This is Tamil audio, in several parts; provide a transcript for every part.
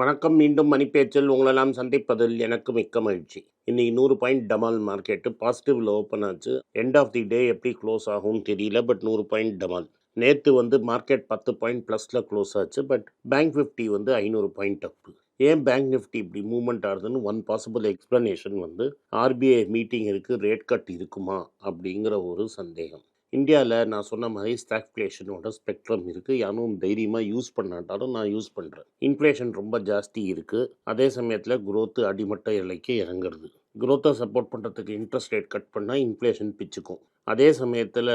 வணக்கம். மீண்டும் மணிப்பேச்சில் உங்களெல்லாம் சந்திப்பதில் எனக்கு மிக்க மகிழ்ச்சி. இன்னைக்கு நூறு பாயிண்ட் டமால் மார்க்கெட்டு பாசிட்டிவில் ஓப்பன் ஆச்சு. எண்ட் ஆஃப் தி டே எப்படி க்ளோஸ் ஆகும் தெரியல பட் நூறு பாயிண்ட் டமால். நேற்று வந்து மார்க்கெட் பத்து பாயிண்ட் ப்ளஸில் க்ளோஸ் ஆச்சு பட் பேங்க் நிஃப்டி வந்து ஐநூறு பாயிண்ட் அப்பு ஏன் பேங்க் நிஃப்டி இப்படி மூவ்மெண்ட் ஆகுதுன்னு ஒன் பாசிபிள் எக்ஸ்ப்ளனேஷன் வந்து ஆர்பிஐ மீட்டிங் இருக்குது ரேட் கட் இருக்குமா அப்படிங்கிற ஒரு சந்தேகம். இந்தியாவில் நான் சொன்ன மாதிரி ஸ்டாக்ஃப்ளேஷனோட ஸ்பெக்ட்ரம் இருக்குது யாரும் தைரியமாக யூஸ் பண்ணாட்டாலும் நான் யூஸ் பண்ணுறேன் இன்ஃப்ளேஷன் ரொம்ப ஜாஸ்தி இருக்குது அதே சமயத்தில் குரோத்து அடிமட்ட எல்லைக்கு இறங்குறது. குரோத்தை சப்போர்ட் பண்ணுறதுக்கு இன்ட்ரெஸ்ட் ரேட் கட் பண்ணால் இன்ஃப்ளேஷன் பிச்சுக்கும். அதே சமயத்தில்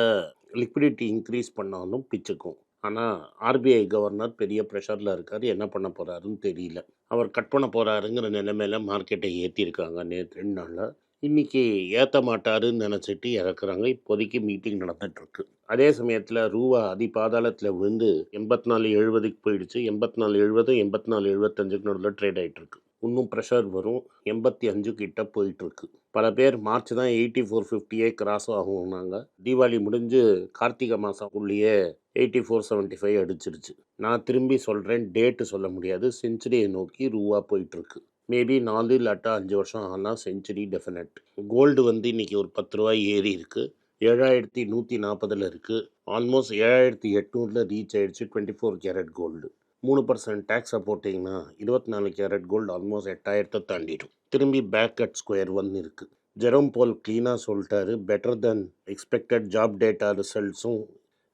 லிக்விடிட்டி இன்க்ரீஸ் பண்ணாலும் பிச்சுக்கும். ஆனால் ஆர்பிஐ கவர்னர் பெரிய ப்ரெஷரில் இருக்கார். என்ன பண்ண போகிறாருன்னு தெரியல. அவர் கட் பண்ண போகிறாருங்கிற நிலைமையில மார்க்கெட்டை ஏற்றிருக்காங்க நேற்று ரெண்டு நாளில். இன்னைக்கு ஏற்ற மாட்டாருன்னு நினச்சிட்டு இறக்குறாங்க. இப்போதைக்கு மீட்டிங் நடந்துகிட்ருக்கு அதே சமயத்தில் ரூபா அதி பாதாளத்தில் விழுந்து எண்பத்தி நாலு எழுபதுக்கு போயிடுச்சு. எண்பத்தி நாலு எழுபது எண்பத்தி நாலு எழுபத்தஞ்சுக்கு நடுவில் ட்ரேட் ஆகிட்டுருக்கு இன்னும் ப்ரெஷர் வரும். எண்பத்தி அஞ்சு கிட்ட போயிட்டுருக்கு. பல பேர் மார்ச் தான் எயிட்டி ஃபோர் ஃபிஃப்டியே கிராஸ் ஆகும்னாங்க. தீபாவளி முடிஞ்சு கார்த்திகை மாதக்குள்ளேயே எயிட்டி ஃபோர் செவன்ட்டி ஃபைவ் அடிச்சிருச்சு. நான் திரும்பி சொல்கிறேன் டேட்டு சொல்ல முடியாது. செஞ்சுரியை நோக்கி ரூபா போயிட்டுருக்கு. மேபி நாலு இல்லாட்டா அஞ்சு வருஷம் ஆனால் செஞ்சுரி டெஃபினட் கோல்டு வந்து இன்றைக்கி ஒரு பத்து ரூபாய் ஏறி இருக்குது ஏழாயிரத்தி நூற்றி நாற்பதில் இருக்குது ஆல்மோஸ்ட் ஏழாயிரத்தி எட்நூறில் ரீச் ஆகிடுச்சு டுவெண்ட்டி ஃபோர் கேரட் கோல்டு மூணு பர்சன்ட் டேக்ஸை போட்டிங்கன்னா இருபத்தி நாலு கேரட் கோல்டு ஆல்மோஸ்ட் எட்டாயிரத்தை தாண்டிடும். திரும்பி பேக் அட் ஸ்கொயர் ஒன் இருக்குது ஜெரோம் போல் க்ளீனாக சொல்லிட்டாரு. Better than expected job data ரிசல்ட்ஸும்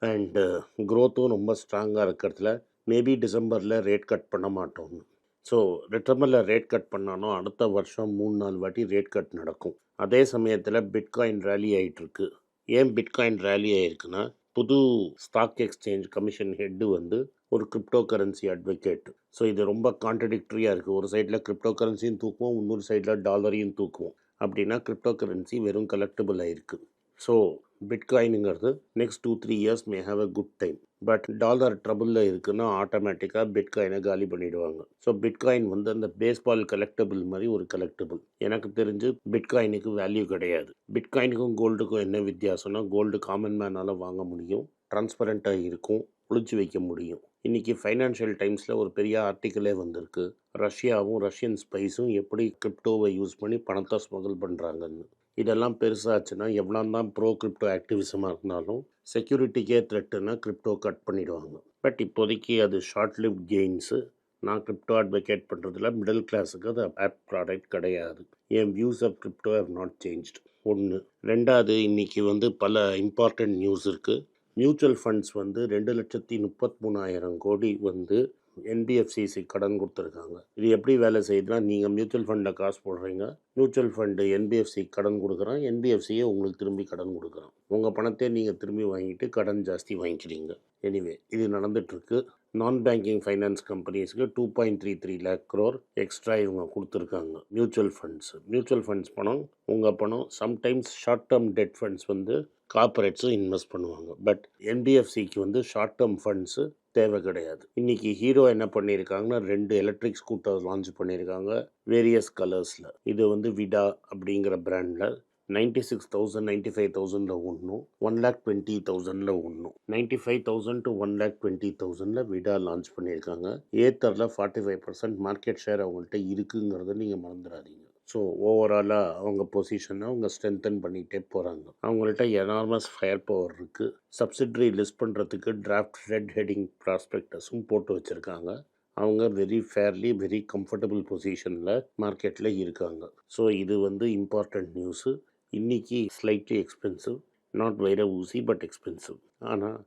and க்ரோத்தும் ரொம்ப ஸ்ட்ராங்காக இருக்கிறதுல. மேபி டிசம்பரில் ரேட் கட் பண்ண மாட்டோம்னு. ஸோ ரிட்டர்மலில் ரேட் கட் பண்ணாலும் அடுத்த வருஷம் மூணு நாலு வாட்டி ரேட் கட் நடக்கும். அதே சமயத்தில் பிட்காயின் ரேலி ஆகிட்டுருக்கு ஏன் பிட்காயின் ரேலி ஆகிருக்குன்னா புது ஸ்டாக் எக்ஸ்சேஞ்ச் கமிஷன் ஹெட்டு வந்து ஒரு கிரிப்டோ கரன்சி அட்வொகேட் ஸோ இது ரொம்ப கான்ட்ரடிக்டரியாக இருக்குது ஒரு சைடில் கிரிப்டோ கரன்சியும் தூக்குவோம் இன்னொரு சைடில் டாலரையும் தூக்குவோம். அப்படின்னா கிரிப்டோ கரன்சி வெறும் கலெக்டபிள் ஆகிருக்கு so பிட்காயினுங்கிறது next two three years may have a good time but dollar ட்ரபுளில் இருக்குன்னா ஆட்டோமேட்டிக்காக பிட்காயினை காலி பண்ணிவிடுவாங்க ஸோ பிட்காயின் வந்து அந்த பேஸ்பால் கலெக்டபிள் மாதிரி ஒரு கலெக்டபிள் எனக்கு தெரிஞ்சு பிட்காயினுக்கு வேல்யூ கிடையாது. பிட்காயினுக்கும் கோல்டுக்கும் என்ன வித்தியாசம்னா கோல்டு காமன் மேனால் வாங்க முடியும் டிரான்ஸ்பரண்ட்டாக இருக்கும் ஒழிச்சு வைக்க முடியும். இன்றைக்கி ஃபைனான்ஷியல் டைம்ஸில் ஒரு பெரிய ஆர்டிக்கலே வந்திருக்கு. ரஷ்யாவும் ரஷ்யன் ஸ்பைஸும் எப்படி கிரிப்டோவை யூஸ் பண்ணி பணத்தை ஸ்மகிள் பண்ணுறாங்கன்னு இதெல்லாம் பெருசாச்சுன்னா எவ்வளோ தான் ப்ரோ கிரிப்டோ ஆக்டிவிசமாக இருந்தாலும் செக்யூரிட்டிக்கே த்ரெட்டுன்னா கிரிப்டோ கட் பண்ணிடுவாங்க. பட் இப்போதைக்கு அது ஷார்ட் லிவ் கெயின்ஸு. நான் கிரிப்டோ அட்வொகேட் பண்ணுறதுல மிடில் கிளாஸுக்கு அது ஆப் ப்ராடக்ட் கிடையாது. என் views of crypto have not changed. ஒன்று ரெண்டாவது இன்றைக்கி வந்து பல இம்பார்ட்டண்ட் நியூஸ் இருக்குது மியூச்சுவல் ஃபண்ட்ஸ் வந்து ரெண்டு லட்சத்தி முப்பத்தி மூணாயிரம் கோடி வந்து என்பிஎஃப்சிசி கடன் கொடுத்துருக்காங்க. இது எப்படி வேலை செய்யுதுன்னா நீங்கள் மியூச்சுவல் ஃபண்டில் காசு போடுறீங்க மியூச்சுவல் ஃபண்டு என்பிஎஃப்சி கடன் கொடுக்குறான் என்பிஎஃப்சியே உங்களுக்கு திரும்பி கடன் கொடுக்குறான். உங்கள் பணத்தை நீங்கள் திரும்பி வாங்கிட்டு கடன் ஜாஸ்தி வாங்கிக்கிறீங்க. எனிவே இது நடந்துட்டுருக்கு. நான் banking finance கம்பெனிஸ்க்கு two point three three lakh crore extra இவங்க கொடுத்துருக்காங்க. மியூச்சுவல் ஃபண்ட்ஸ் மியூச்சுவல் ஃபண்ட்ஸ் பணம் உங்கள் பணம் sometimes short term debt funds வந்து கார்பரேட்ஸும் இன்வெஸ்ட் பண்ணுவாங்க. பட் என்டிஎஃப்சிக்கு வந்து ஷார்ட் டேர்ம் ஃபண்ட்ஸு தேவை கிடையாது. இன்றைக்கி ஹீரோ என்ன பண்ணியிருக்காங்கன்னா ரெண்டு எலக்ட்ரிக் ஸ்கூட்டர் லான்ச் பண்ணியிருக்காங்க வேரியஸ் கலர்ஸில் இது வந்து விடா அப்படிங்கிற பிராண்டில் ninety six thousand ninety five தௌசண்டில் ஒன்றும் ஒன் லேக் டுவெண்ட்டி தௌசண்டில் ஒன்றும் ninety five thousand to one lakh twenty தௌசண்டில் விடா லான்ச் பண்ணியிருக்காங்க. ஏத்தரில் forty five percent market share அவங்கள்ட்ட இருக்குங்கிறத நீங்கள் மறந்துடாதீங்க. ஸோ ஓவராலாக அவங்க பொசிஷனை அவங்க ஸ்ட்ரென்தன் பண்ணிகிட்டே போகிறாங்க அவங்கள்ட்ட எனார்மஸ் ஃபயர் பவர் இருக்குது சப்சிடரி லிஸ்ட் பண்ணுறதுக்கு டிராஃப்ட் ரெட் ஹெடிங் ப்ராஸ்பெக்டஸும் போட்டு வச்சுருக்காங்க. அவங்க வெரி ஃபேர்லி வெரி கம்ஃபர்டபுள் பொசிஷனில் மார்க்கெட்டில் இருக்காங்க. ஸோ இது வந்து இம்பார்ட்டண்ட் நியூஸு இன்றைக்கி ஸ்லைட்லி எக்ஸ்பென்சிவ் நாட் வைர ஊசி பட் எக்ஸ்பென்சிவ் ஆனால்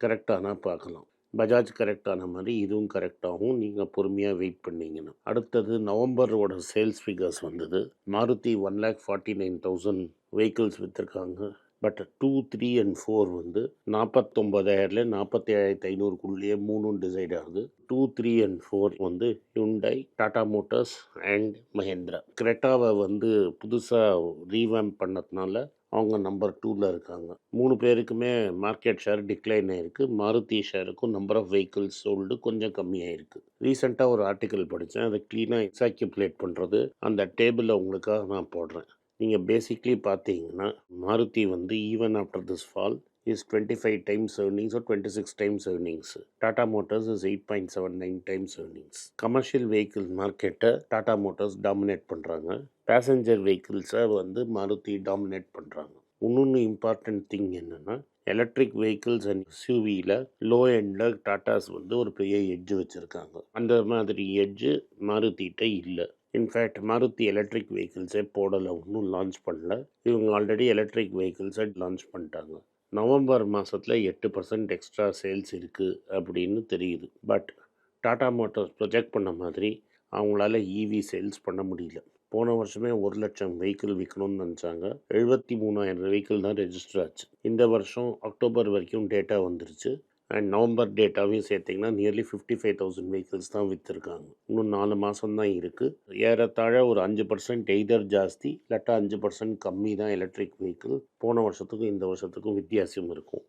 கரெக்டானா பார்க்கலாம். பஜாஜ் கரெக்டான மாதிரி இதுவும் கரெக்டாகவும் நீங்கள் பொறுமையாக வெயிட் பண்ணீங்கன்னா. அடுத்தது நவம்பரோட சேல்ஸ் ஃபிகர்ஸ் வந்தது. Maruti one lakh forty nine thousand vehicles விற்றுருக்காங்க but two three and four வந்து நாற்பத்தொம்பதாயிரத்தில் நாற்பத்தி ஏழாயிரத்தி ஐநூறுக்குள்ளேயே மூணும் டிசைட் ஆகுது. டூ த்ரீ அண்ட் ஃபோர் வந்து Hyundai Tata Motors and Mahindra கிரெட்டாவை வந்து புதுசாக ரீவேம் பண்ணதுனால அவங்க நம்பர் டூவில் இருக்காங்க. மூணு பேருக்குமே மார்க்கெட் ஷேர் டிக்ளைன் ஆகிருக்கு மாருதி ஷேருக்கும் நம்பர் ஆஃப் வெஹிக்கிள்ஸ் சோல்டு கொஞ்சம் கம்மியாயிருக்கு. ரீசெண்டாக ஒரு ஆர்டிக்கல் படித்தேன் அதை க்ளீனாக எக்ஸாக்யூப்லேட் பண்ணுறது. அந்த டேபிளில் உங்களுக்காக நான் போடுறேன். நீங்கள் பேசிக்லி பார்த்தீங்கன்னா மாருதி வந்து even after this fall is 25 times earnings or 26 times earnings. Tata Motors is 8.79 times earnings. Commercial vehicle மார்க்கெட்டை டாடா மோட்டார்ஸ் டாமினேட் பண்ணுறாங்க பேசஞ்சர் வெஹிக்கிள்ஸை வந்து மாருதி டாமினேட் பண்ணுறாங்க இன்னொன்று இம்பார்ட்டன்ட் திங் என்னென்னா எலக்ட்ரிக் வெஹிக்கிள்ஸ் அண்ட் எஸ்யூவியில் லோ எண்டில் டாட்டாஸ் வந்து ஒரு பெரிய எட்ஜ் வச்சுருக்காங்க அந்த மாதிரி எட்ஜு மாருதிட்ட இல்லை இன்ஃபேக்ட் மாருதி எலக்ட்ரிக் வெஹிக்கிள்ஸே போடலை ஒன்றும் லான்ச் பண்ணல. இவங்க ஆல்ரெடி எலக்ட்ரிக் வெஹிக்கிள்ஸை லான்ச் பண்ணிட்டாங்க. நவம்பர் மாதத்தில் எட்டு பர்சன்ட் எக்ஸ்ட்ரா சேல்ஸ் இருக்குது அப்படின்னு தெரியுது. பட் டாடா மோட்டார்ஸ் ப்ரொஜெக்ட் பண்ண மாதிரி அவங்களால ஈவி சேல்ஸ் பண்ண முடியல. போன வருஷமே ஒரு லட்சம் வெஹிக்கிள் விற்கணும்னு நினச்சாங்க. எழுபத்தி மூணாயிரம் வெஹிக்கிள் தான் ரெஜிஸ்டர் ஆச்சு. இந்த வருஷம் அக்டோபர் வரைக்கும் டேட்டா வந்துருச்சு. அண்ட் நவம்பர் டேட்டாவையும் சேர்த்திங்கன்னா nearly fifty five thousand vehicles தான் விற்றுருக்காங்க இன்னும் நாலு மாதம் தான் இருக்குது ஏறத்தாழ ஒரு அஞ்சு பர்சன்ட் எய்தர் ஜாஸ்தி இல்லாட்டா அஞ்சு பர்சன்ட் கம்மி தான் எலக்ட்ரிக் வெஹிக்கிள் போன வருஷத்துக்கும் இந்த வருஷத்துக்கும் வித்தியாசம் இருக்கும்.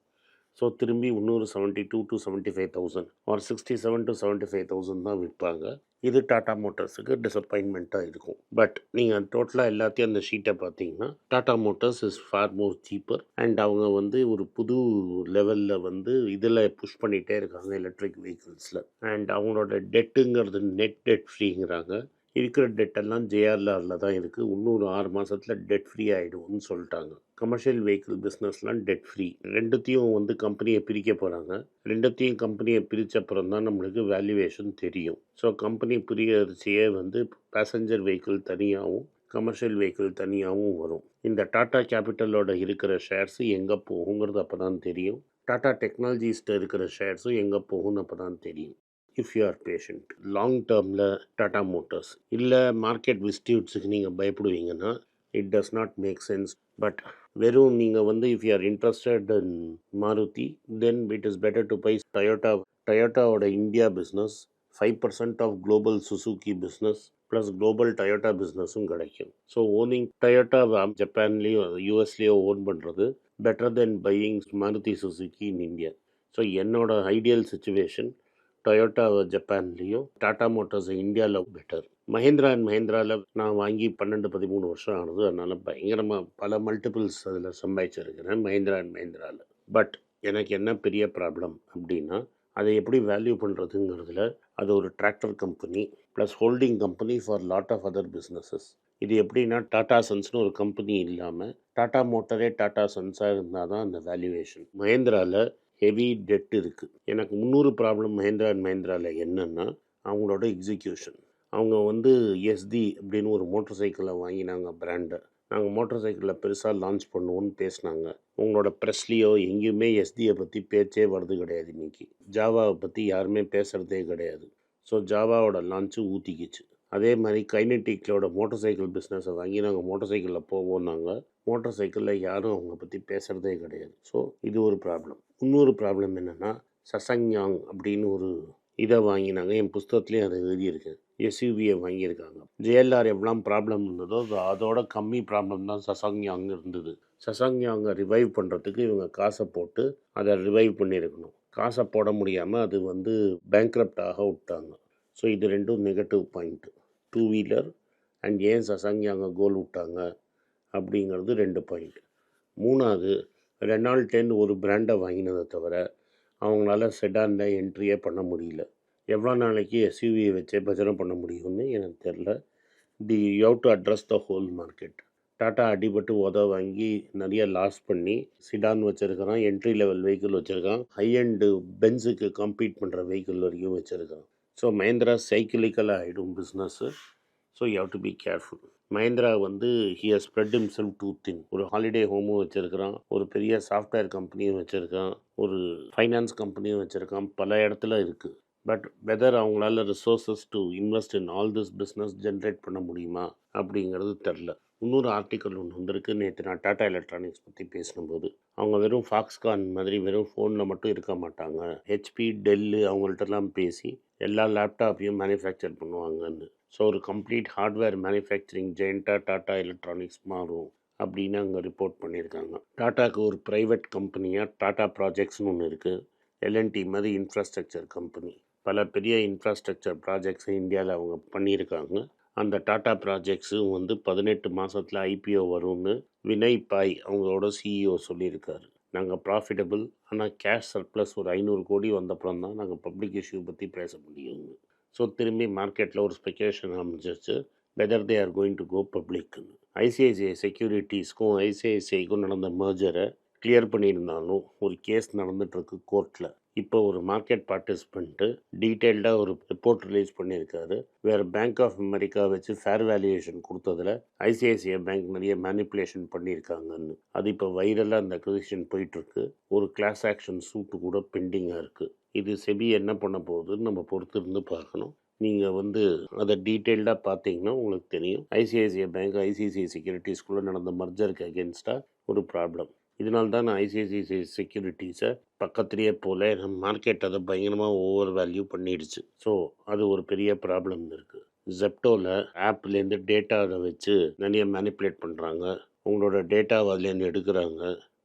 ஸோ திரும்பி இன்னொரு seventy two to seventy five thousand or sixty seven to seventy five thousand தான் விற்பாங்க. இது டாடா மோட்டார்ஸுக்கு டிசப்பாயின்மெண்ட்டாக இருக்கும். பட் நீங்கள் டோட்டலாக எல்லாத்தையும் அந்த ஷீட்டை பார்த்தீங்கன்னா Tata Motors is far more cheaper and அவங்க வந்து ஒரு புது லெவலில் வந்து இதில் புஷ் பண்ணிகிட்டே இருக்காங்க எலக்ட்ரிக் வெஹிக்கிள்ஸில் அண்ட் அவங்களோட டெட்டுங்கிறது நெட் டெட் ஃப்ரீங்கிறாங்க இருக்கிற டெட்டெல்லாம் ஜேஆர்ஆரில் தான் இருக்குது இன்னொரு ஆறு மாதத்தில் டெட் ஃப்ரீ ஆகிடும்னு சொல்லிட்டாங்க. கமர்ஷியல் வெஹிக்கிள் பிஸ்னஸ்லாம் டெட் ஃப்ரீ ரெண்டுத்தையும் வந்து கம்பெனியை பிரிக்க போகிறாங்க ரெண்டுத்தையும் கம்பெனியை பிரித்த அப்புறம் தான் நம்மளுக்கு வேல்யூவேஷன் தெரியும். ஸோ கம்பெனி பிரியரிச்சியே வந்து பேசஞ்சர் வெஹிக்கிள் தனியாகவும் கமர்ஷியல் வெஹிக்கிள் தனியாகவும் வரும். இந்த டாடா கேபிட்டலோட இருக்கிற ஷேர்ஸு எங்கே போகுங்கிறது அப்போ தான் தெரியும் டாடா டெக்னாலஜிஸ்ட்டு இருக்கிற ஷேர்ஸும் எங்கே போகும்னு அப்போ தான் தெரியும். If you are patient long டேர்மில் டாடா மோட்டார்ஸ் இல்லை மார்க்கெட் விஸ்டியூட்ஸுக்கு நீங்கள் பயப்படுவீங்கன்னா it does not make sense but வெறும் நீங்கள் வந்து if you are interested in Maruti then it is better to buy Toyota டயோட்டாவோட India business five percent of global Suzuki business plus global Toyota பிஸ்னஸும் கிடைக்கும். ஸோ ஓனிங் டயோட்டா ஜப்பான்லேயோ யூஎஸ்லேயோ ஓன் பண்ணுறது better then buying Maruti Suzuki in India so என்னோட ஐடியல் சுச்சுவேஷன் டொயோட்டா ஜப்பான்லேயும் டாடா மோட்டார்ஸ் இந்தியாவில் பெட்டர் மஹேந்திரா அண்ட் மஹேந்திராவில் நான் வாங்கி பன்னெண்டு பதிமூணு வருஷம் ஆனது அதனால் பயங்கரமாக பல மல்டிபிள்ஸ் அதில் சம்பாதிச்சிருக்கிறேன் மஹேந்திரா அண்ட் மஹேந்திராவில் பட் எனக்கு என்ன பெரிய ப்ராப்ளம் அப்படின்னா அதை எப்படி வேல்யூ பண்ணுறதுங்கிறதுல அது ஒரு tractor company plus holding company for lot of other businesses இது எப்படின்னா டாடா சன்ஸ்னு ஒரு கம்பெனி இல்லாமல் டாடா மோட்டரே டாடா சன்ஸாக இருந்தால் தான் அந்த வேல்யூவேஷன் மஹேந்திராவில் ஹெவி டெட் இருக்குது எனக்கு முந்நூறு ப்ராப்ளம் மஹேந்திரா அண்ட் மஹேந்திராவில் என்னென்னா அவங்களோட எக்ஸிக்யூஷன் அவங்க வந்து எஸ்டி அப்படின்னு ஒரு மோட்டர் சைக்கிளை வாங்கினாங்க பிராண்டை நாங்கள் மோட்டர் சைக்கிளில் பெருசாக லான்ச் பண்ணுவோன்னு பேசினாங்க. உங்களோட ப்ரெஸ்லேயோ எங்கேயுமே எஸ்டியை பற்றி பேச்சே வர்றது கிடையாது இன்றைக்கி ஜாவாவை பற்றி யாருமே பேசுகிறதே கிடையாது. ஸோ ஜாவாவோட லான்ச்சு ஊற்றிக்கிச்சு அதே மாதிரி கைனட்டிக்லோட மோட்டர் சைக்கிள் பிஸ்னஸை வாங்கி நாங்கள் மோட்டர் சைக்கிளில் போவோம்னாங்க. மோட்டர் சைக்கிளில் யாரும் அவங்க பற்றி பேசுகிறதே கிடையாது. ஸோ இது ஒரு ப்ராப்ளம் இன்னொரு ப்ராப்ளம் என்னென்னா சசங்யாங் அப்படின்னு ஒரு இதை வாங்கினாங்க. என் புஸ்தகத்துலேயும் அதை எழுதியிருக்கேன். எஸ்யூவியை வாங்கியிருக்காங்க. ஜேஎல்ஆர் எவ்வளோ ப்ராப்ளம் இருந்ததோ அது அதோட கம்மி ப்ராப்ளம் தான் சசங்யாங் இருந்தது. சசங்யாங்கை ரிவைவ் பண்ணுறதுக்கு இவங்க காசை போட்டு அதை ரிவைவ் பண்ணியிருக்கணும். காசை போட முடியாமல் அது வந்து பேங்க்ரப்டாக விட்டாங்க. ஸோ இது ரெண்டும் negative point two wheeler and ஏன் சசங்யாங்க கோல் விட்டாங்க அப்படிங்கிறது ரெண்டு பாயிண்ட் மூணாவது ரெனால்டேன்னு ஒரு பிராண்டை வாங்கினதை தவிர அவங்களால செடானில் என்ட்ரியே பண்ண முடியல. எவ்வளோ நாளைக்கு எஸ்யூவியை வச்சே பஜனை பண்ண முடியும்னு எனக்கு தெரில the you to address the whole market. Tata அடிபட்டு உத வாங்கி நிறைய லாஸ் பண்ணி சிடான் வச்சுருக்கிறான் என்ட்ரி லெவல் வெஹிக்கிள் வச்சுருக்கான் ஹை அண்டு பென்ஸுக்கு கம்பீட் பண்ணுற வெஹிக்கிள் வரைக்கும் வச்சுருக்கான். ஸோ மஹேந்திரா சைக்கிளிக்கலாக ஆகிடும் business. So you have to be careful. Mahindra வந்து he has spread himself too thin ஒரு ஹாலிடே ஹோமும் வச்சுருக்கிறான் ஒரு பெரிய சாஃப்ட்வேர் கம்பெனியும் வச்சுருக்கான் ஒரு ஃபைனான்ஸ் கம்பெனியும் வச்சுருக்கான் பல இடத்துல இருக்குது பட் வெதர் அவங்களால resources to invest in all this business generate பண்ண முடியுமா அப்படிங்கிறது தெரில இன்னொரு ஆர்டிக்கல் ஒன்று வந்திருக்கு. நேற்று நான் டாடா எலக்ட்ரானிக்ஸ் பற்றி பேசினபோது அவங்க வெறும் ஃபாக்ஸ்கான் மாதிரி வெறும் ஃபோனில் மட்டும் இருக்க மாட்டாங்க. ஹெச்பி டெல்லு அவங்கள்ட்டலாம் பேசி எல்லா லேப்டாப்பையும் மேனுஃபேக்சர் பண்ணுவாங்கன்னு. ஸோ ஒரு கம்ப்ளீட் ஹார்ட்வேர் மேனுஃபேக்சரிங் ஜெயண்ட்டாக டாடா எலக்ட்ரானிக்ஸ் மாறும் அப்படின்னு அங்கே ரிப்போர்ட் பண்ணியிருக்காங்க. டாட்டாவுக்கு ஒரு ப்ரைவேட் கம்பெனியாக டாட்டா ப்ராஜெக்ட்ஸ்னு ஒன்று இருக்குது எல்என்டி மாதிரி இன்ஃப்ராஸ்ட்ரக்சர் கம்பெனி பல பெரிய இன்ஃப்ராஸ்ட்ரக்சர் ப்ராஜெக்ட்ஸை இந்தியாவில் அவங்க பண்ணியிருக்காங்க. அந்த டாடா ப்ராஜெக்ட்ஸும் வந்து பதினெட்டு மாதத்தில் ஐபிஓ வரும்னு வினய் பாய் அவங்களோட சிஇஓ சொல்லியிருக்காரு. நாங்கள் ப்ராஃபிட்டபிள் ஆனால் கேஷ் சர்ப்ளஸ் ஒரு ஐநூறு கோடி வந்தப்புறம் தான் நாங்கள் பப்ளிக் இஷ்யூ பற்றி பேச முடியுங்க ஸோ திரும்பி மார்க்கெட்டில் ஒரு speculation அமைஞ்சிருச்சு. Whether they are going to go பப்ளிக்னு ICICI செக்யூரிட்டிஸ்க்கும் ஐசிஐசிஐக்கும் நடந்த மர்ஜரை கிளியர் பண்ணியிருந்தாலும் ஒரு கேஸ் நடந்துகிட்ருக்கு கோர்ட்டில் இப்போ ஒரு மார்க்கெட் பார்ட்டிசிபெண்ட்டு டீட்டெயில்டாக ஒரு ரிப்போர்ட் ரிலீஸ் பண்ணியிருக்காரு. வேறு பேங்க் ஆஃப் அமெரிக்கா வச்சு ஃபேர் வேல்யூவேஷன் கொடுத்ததில் ஐசிஐசிஐ பேங்க் நிறைய மேனிப்புலேஷன் பண்ணியிருக்காங்கன்னு. அது இப்போ வைரலாக அந்த அக்விசிஷன் போயிட்டுருக்கு. ஒரு கிளாஸ் ஆக்ஷன் சூட்டு கூட பெண்டிங்காக இருக்குது இது செபி என்ன பண்ண போகுதுன்னு நம்ம பொறுத்து இருந்து பார்க்கணும். நீங்கள் வந்து அதை டீட்டெயில்டாக பார்த்தீங்கன்னா உங்களுக்கு தெரியும். ஐசிஐசிஐ பேங்க் ஐசிஐசிஐ செக்யூரிட்டிஸ்குள்ளே நடந்த மர்ஜருக்கு அகேன்ஸ்டாக ஒரு ப்ராப்ளம். இதனால தான் நான் ஐசிஐசிஐ செக்யூரிட்டிஸை பக்கத்துலேயே போல மார்க்கெட் அதை பயங்கரமாக ஓவர் வேல்யூ பண்ணிடுச்சு. ஸோ அது ஒரு பெரிய ப்ராப்ளம் இருக்குது ஜெப்டோவில் ஆப்லேருந்து டேட்டாவை வச்சு நிறைய மேனிப்புலேட் பண்ணுறாங்க உங்களோட டேட்டாவை அதுலேருந்து எடுக்கிறாங்க.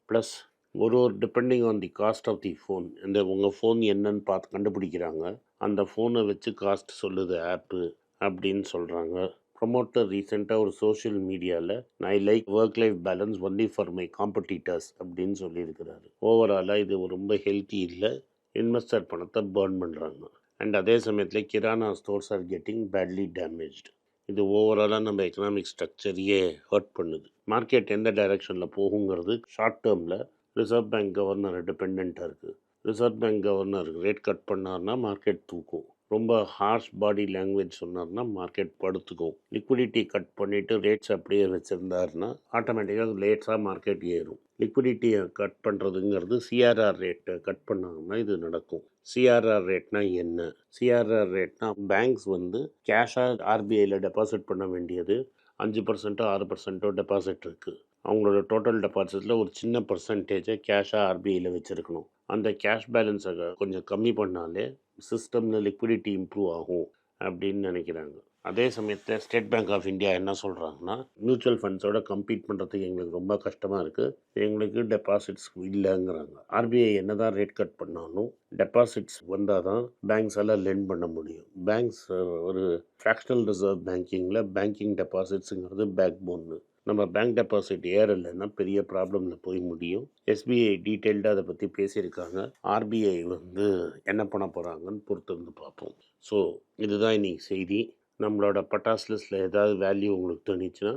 ப்ளஸ் ஒரு ஒரு depending on the cost of the phone இந்த உங்கள் ஃபோன் என்னன்னு பார்த்து கண்டுபிடிக்கிறாங்க. அந்த ஃபோனை வச்சு காஸ்ட் சொல்லுது ஆப்பு அப்படின்னு சொல்கிறாங்க ப்ரொமோட்டர் ரீசெண்டாக ஒரு சோஷியல் மீடியாவில் I like work life balance only for my competitors அப்படின்னு சொல்லியிருக்கிறாரு. ஓவராலாக இது ரொம்ப ஹெல்த்தி இல்லை. இன்வெஸ்டர் பணத்தை பேர்ன் பண்ணுறாங்க அண்ட் அதே சமயத்தில் kirana stores are getting badly damaged இது ஓவராலாக நம்ம எக்கனாமிக் ஸ்ட்ரக்சரையே ஹர்ட் பண்ணுது. மார்க்கெட் எந்த டைரெக்ஷனில் போகுங்கிறது ஷார்ட் டேர்மில் ரிசர்வ் பேங்க் கவர்னர் டிபெண்ட்டாக இருக்குது reserve bank governor rate cut பண்ணார்னா மார்க்கெட் தூக்கும். ரொம்ப ஹார்ஷ் பாடி லாங்குவேஜ் சொன்னார்னா மார்க்கெட் படுத்துக்கும். லிக்விடிட்டி கட் பண்ணிவிட்டு ரேட்ஸ் அப்படியே வச்சுருந்தாருன்னா ஆட்டோமேட்டிக்காக லேட்ஸாக மார்க்கெட் ஏறும். லிக்விடிட்டியை கட் பண்ணுறதுங்கிறது சிஆர்ஆர் ரேட்டை கட் பண்ணாங்கன்னா இது நடக்கும். சிஆர்ஆர் ரேட்னா என்ன? சிஆர்ஆர் ரேட்னா பேங்க்ஸ் வந்து கேஷாக ஆர்பிஐயில் டெபாசிட் பண்ண வேண்டியது அஞ்சு பர்சன்ட்டோ ஆறு பர்சன்ட்டோ டெபாசிட் இருக்குது அவங்களோட டோட்டல் டெபாசிட்டில் ஒரு சின்ன பர்சன்டேஜை கேஷாக ஆர்பிஐயில் வச்சுருக்கணும். அந்த கேஷ் பேலன்ஸை கொஞ்சம் கம்மி பண்ணாலே சிஸ்டமில் லிக்விடிட்டி இம்ப்ரூவ் ஆகும் அப்படின்னு நினைக்கிறாங்க. அதே சமயத்தில் ஸ்டேட் பேங்க் ஆஃப் இந்தியா என்ன சொல்கிறாங்கன்னா மியூச்சுவல் ஃபண்ட்ஸோட கம்பீட் பண்ணுறதுக்கு எங்களுக்கு ரொம்ப கஷ்டமாக இருக்குது எங்களுக்கு டெபாசிட்ஸ் இல்லைங்கிறாங்க. ஆர்பிஐ என்ன தான் ரேட் கட் பண்ணாலும் டெபாசிட்ஸ் வந்தால் தான் பேங்க்ஸ் எல்லாம் லெண்ட் பண்ண முடியும். பேங்க்ஸ் ஒரு ஃப்ராக்ஷனல் ரிசர்வ் பேங்கிங்கில் பேங்கிங் டெபாசிட்ஸுங்கிறது பேக் போன்னு நம்ம பேங்க் டெபாசிட் ஏறலைன்னா பெரிய ப்ராப்ளமில் போய் முடியும். எஸ்பிஐ டீட்டெயில்டாக அதை பற்றி பேசியிருக்காங்க. ஆர்பிஐ வந்து என்ன பண்ண போகிறாங்கன்னு பொறுத்து வந்து பார்ப்போம். ஸோ இதுதான் இன்றைக்கி செய்தி. நம்மளோட பட்டாஸ் லிஸ்ட்டில் ஏதாவது வேல்யூ உங்களுக்கு தோணுச்சுன்னா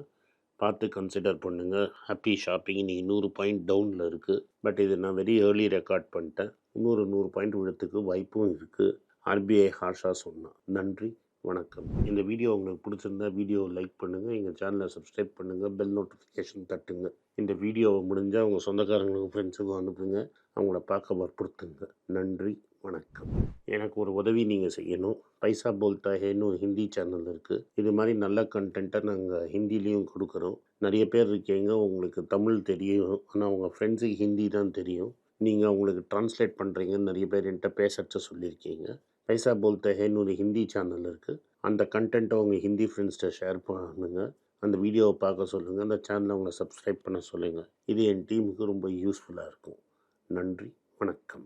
பார்த்து கன்சிடர் பண்ணுங்கள் ஹாப்பி ஷாப்பிங் இன்றைக்கி நூறு பாயிண்ட் டவுனில் இருக்குது பட் இது நான் வெரி ஏர்லி ரெக்கார்ட் பண்ணிட்டேன். இன்னொரு நூறு பாயிண்ட் விழுத்துக்கு வாய்ப்பும் இருக்குது ஆர்பிஐ ஹார்ஷாக சொன்னான். நன்றி. வணக்கம். இந்த வீடியோ உங்களுக்கு பிடிச்சிருந்தா வீடியோ லைக் பண்ணுங்கள் எங்கள் சேனலை சப்ஸ்கிரைப் பண்ணுங்கள் பெல் நோட்டிஃபிகேஷன் தட்டுங்க. இந்த வீடியோவை முடிஞ்சால் உங்கள் சொந்தக்காரங்களுக்கும் ஃப்ரெண்ட்ஸுக்கும் அனுப்புங்க. அவங்கள பார்க்க வற்புறுத்துங்க. நன்றி வணக்கம். எனக்கு ஒரு உதவி நீங்கள் செய்யணும். பைசா போல்தா ஹேன்னு ஒரு ஹிந்தி சேனல் இருக்குது இது மாதிரி நல்ல கண்டென்ட்டை நாங்கள் ஹிந்திலையும் கொடுக்குறோம். நிறைய பேர் இருக்கீங்க உங்களுக்கு தமிழ் தெரியும். ஆனால் உங்கள் ஃப்ரெண்ட்ஸுக்கு ஹிந்தி தான் தெரியும். நீங்கள் அவங்களுக்கு ட்ரான்ஸ்லேட் பண்ணுறீங்கன்னு நிறைய பேர் என்கிட்ட பேசச்ச சொல்லியிருக்கீங்க. பைசா போல்தே ஹேன்னு ஒரு ஹிந்தி சேனல் இருக்குது அந்த கண்டென்ட்டை உங்கள் ஹிந்தி ஃப்ரெண்ட்ஸ்கிட்ட ஷேர் பண்ணுங்கள் அந்த வீடியோவை பார்க்க சொல்லுங்கள் அந்த சேனலை உங்களை சப்ஸ்கிரைப் பண்ண சொல்லுங்கள் இது என் டீமுக்கு ரொம்ப யூஸ்ஃபுல்லாக இருக்கும். நன்றி. வணக்கம்.